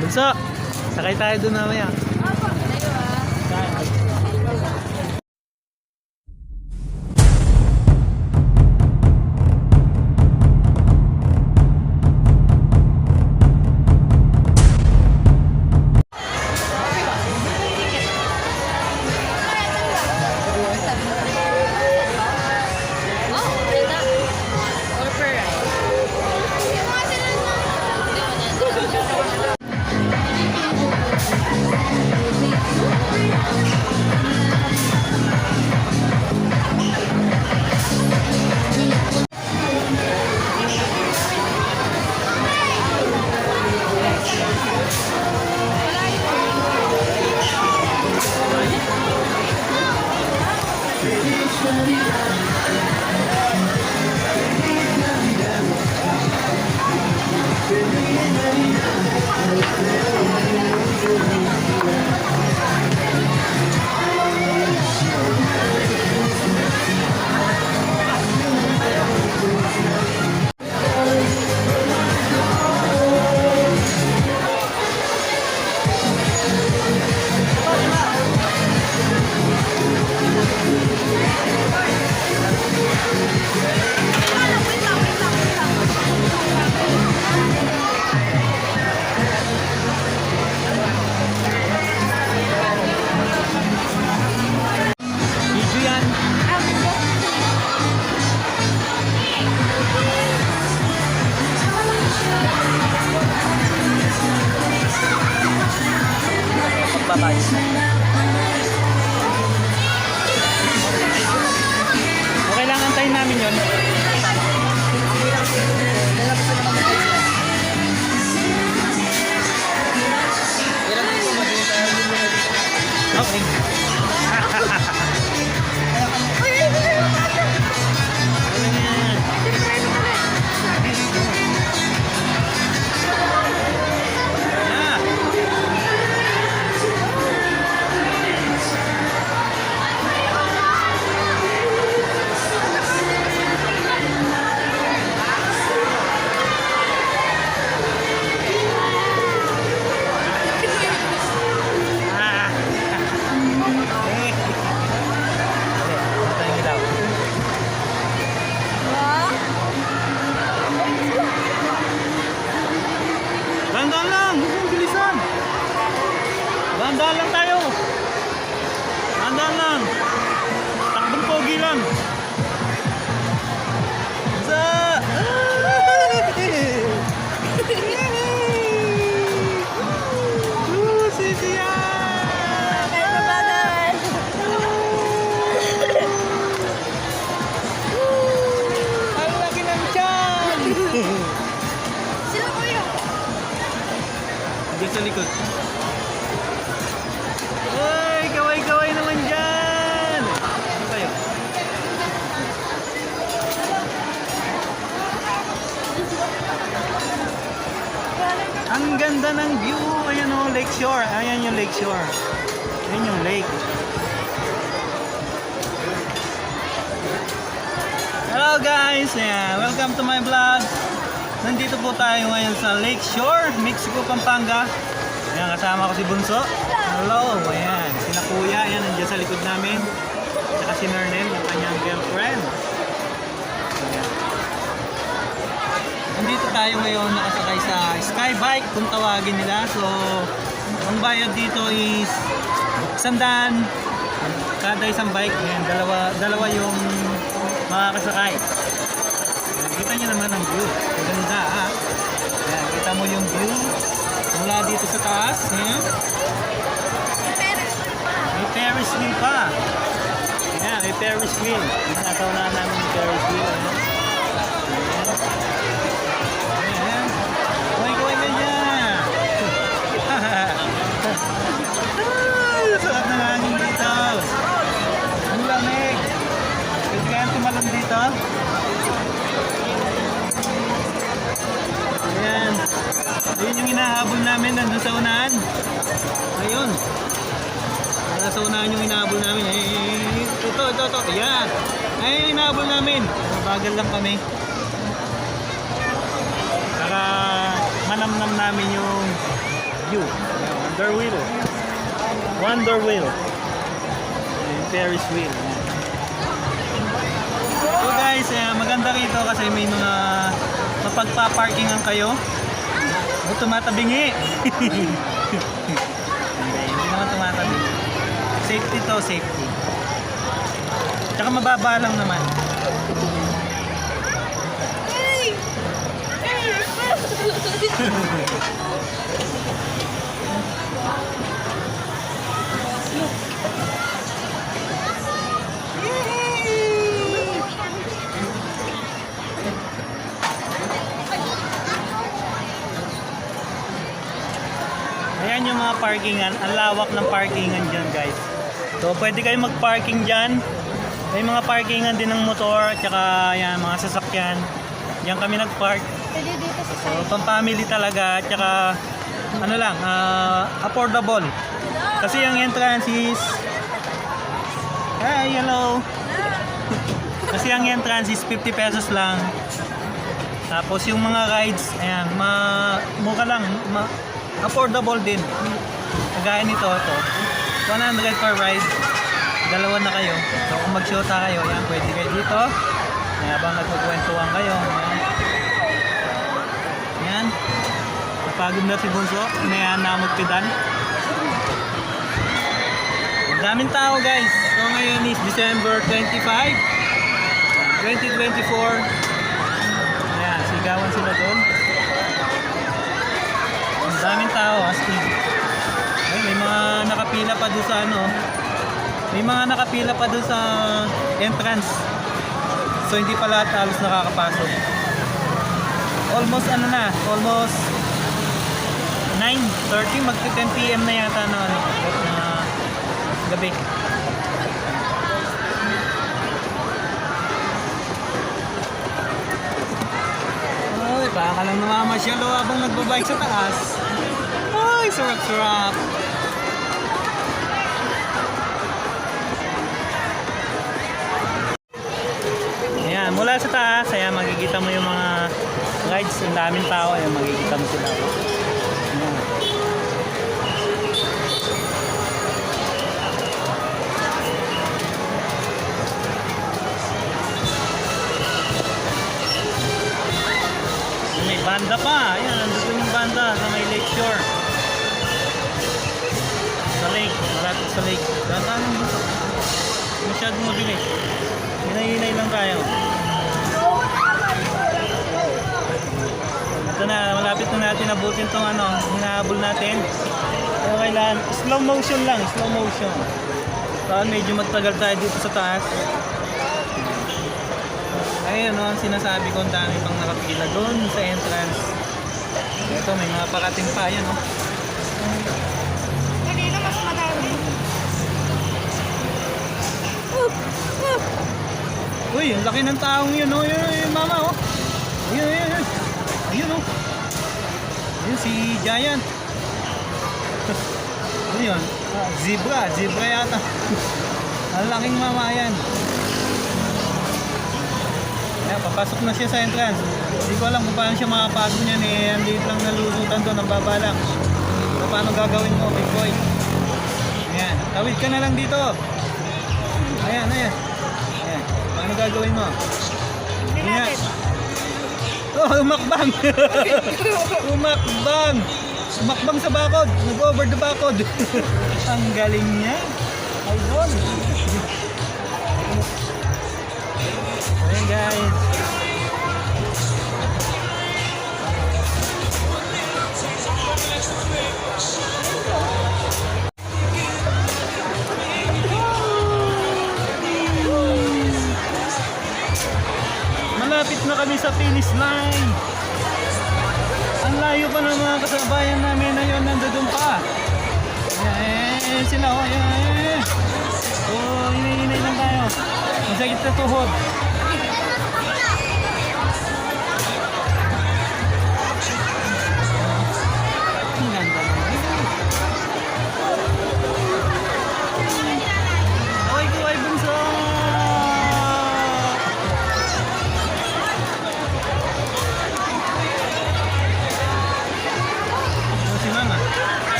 Bunso, sakay tayo doon mamaya. Hallelujah. Dahan-dahan lang tayo! Dahan-dahan lang! Takbong pogi lang! Sa... Tiyan! Sino kuya? Diyan sa likod. Ganda ng view! Ayan o, Lake Shore. Ayan yung Lake Shore. Ayan yung lake. Hello guys! Ayan, welcome to my vlog. Nandito po tayo ngayon sa Lake Shore, Mexico, Pampanga. Ayan, kasama ko si Bunso. Hello! Ayan, sina Kuya. Ayan, nandiyan sa likod namin. Saka si Nernel, yung kanyang girlfriend. Ayan. Nandito tayo ngayon nakasakay sa Skybike kung tawagin nila. So, ang bayad dito is sandaan kada isang bike. Ayan, dalawa, dalawa yung makakasakay. Ayan, kita nyo naman ang view. Maganda ha. Ayan, kita mo yung view mula dito sa taas. Ayan. May Ferris wheel pa. Ayan, may Ferris wheel. Nakaw na namin yung Ferris wheel. Ayan. Ayun yung hinahabol namin nandun sa unahan. Ayun. Nasa unahan yung hinahabol namin. Eh, ito, ito, ito. Ayan. Ayun yung hinahabol namin. Bagal lang kami. Para manamnam namin yung view. Wonder wheel. Wonder wheel. Ferris wheel. So guys, eh, maganda rito kasi may mga mapagpa-parkingan kayo. O tumatabingi. hindi, hindi naman tumatabingi. Safety to, safety. Tsaka mababa lang naman. Ayan parkingan. Ang lawak ng parkingan dyan guys. So pwede kayo mag-parking dyan. May mga parkingan din ng motor, tsaka yan, mga sasakyan. Diyan kami nag-park. Pwede dito sa So, pang-family talaga, tsaka ano lang, ah, affordable. Kasi yung entrance is... Hi, hello! Kasi ang entrance is 50 pesos lang. Tapos yung mga rides, ayan, ma mura lang, ma affordable din. Kagaya nito, ito. 100 per ride. Dalawa na kayo. So kung mag-shota kayo, yan, pwede kayo dito. Ayan, habang nagkukwentuhan kayo. Ayan. Ayan. Napagod na si Bunso. Inayan na magpidan. Ang daming tao guys. So ngayon is December 25, 2024. Ayan, sigawan sila doon. Nakapila pa doon sa ano. May mga nakapila pa doon sa entrance. So hindi pa lahat halos nakakapasok. Almost ano na, almost 9.30, magti 10 p.m. na yata na ano, na gabi. Ay, baka lang namamasyal o habang nagbabike sa taas. Ay, sarap-sarap. Mula sa taas, ayan, makikita mo yung mga rides, ang daming tao, ayan, makikita mo sila. May banda pa. Ayan, nandito yung banda sa may lake shore. Sa lake, malapit sa lake. Dahan mo. Masyadong mabilis. Hinay-hinay lang tayo. Ito na, malapit na natin nabutin tong ano, hinahabol natin. Pero kailangan, slow motion lang, slow motion. Saan medyo magtagal tayo dito sa taas. Ayun, no, sinasabi ko, ang dami pang nakapila doon sa entrance. Ito, may mga parating pa yan, no. Kanina mas madami. Uy, ang laki ng taong yun, oh. Yun, yun, mama, oh. Ayun, ayun, ayun. Ayun, oh. Ayun, si Giant. Ano yun? Ah, zebra, zebra yata. ang laking mama yan. Ayan, papasok na siya sa entrance. Hindi ko alam kung paano siya makapasok niyan eh. Ang liit lang nalusutan doon, ang baba lang. So, paano gagawin mo, big boy? Ayan, tawid ka na lang dito. Ayan, ayan. Ayan, paano gagawin mo? Natin. Oh, umakbang! umakbang! Umakbang sa bakod! Nag-over the bakod! Ang galing niya! Idol! Sila, oh, ayan, ayan. Oh, hinay-hinay lang tayo. Masakit na tuhod.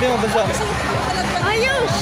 Ano masasabi mo, Bansa? Ayos!